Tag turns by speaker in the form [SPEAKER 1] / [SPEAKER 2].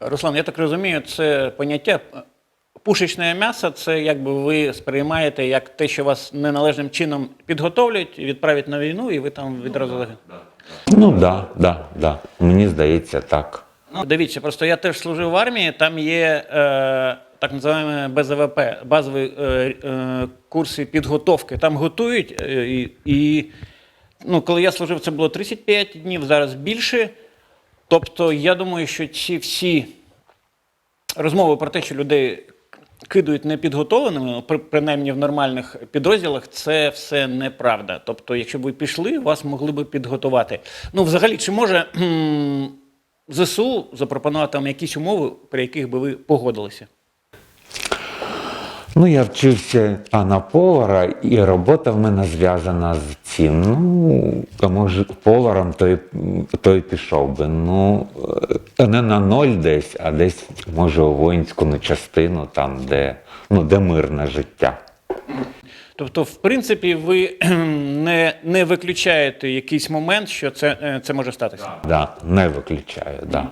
[SPEAKER 1] Руслан, я так розумію, це поняття пушечне м'ясо, це якби ви сприймаєте як те, що вас неналежним чином підготовлять, відправлять на війну, і ви там відразу загинете.
[SPEAKER 2] Ну да, да, да. Мені здається, так.
[SPEAKER 1] Ну, дивіться, просто я теж служив в армії, там є е, так називаємо БЗВП, базові е, е, курси підготовки. Там готують, е, і, і ну, коли я служив, це було 35 днів, зараз більше. Тобто, я думаю, що ці всі розмови про те, що людей кидають непідготовленими, ну, при- принаймні в нормальних підрозділах, це все неправда. Тобто, якщо б ви пішли, вас могли би підготувати. Ну, взагалі, чи може ЗСУ запропонувати вам якісь умови, при яких би ви погодилися?
[SPEAKER 2] Ну, я вчився пана повара, і робота в мене зв'язана з цим. Ну, а може, поваром той, той пішов би. Ну, е, не на ноль десь, а десь, може, у воїнську ну, частину, там, де, ну, де мирне життя.
[SPEAKER 1] Тобто, в принципі, ви не, не виключаєте якийсь момент, що це, е, це може статися.
[SPEAKER 2] Да, не виключаю, да.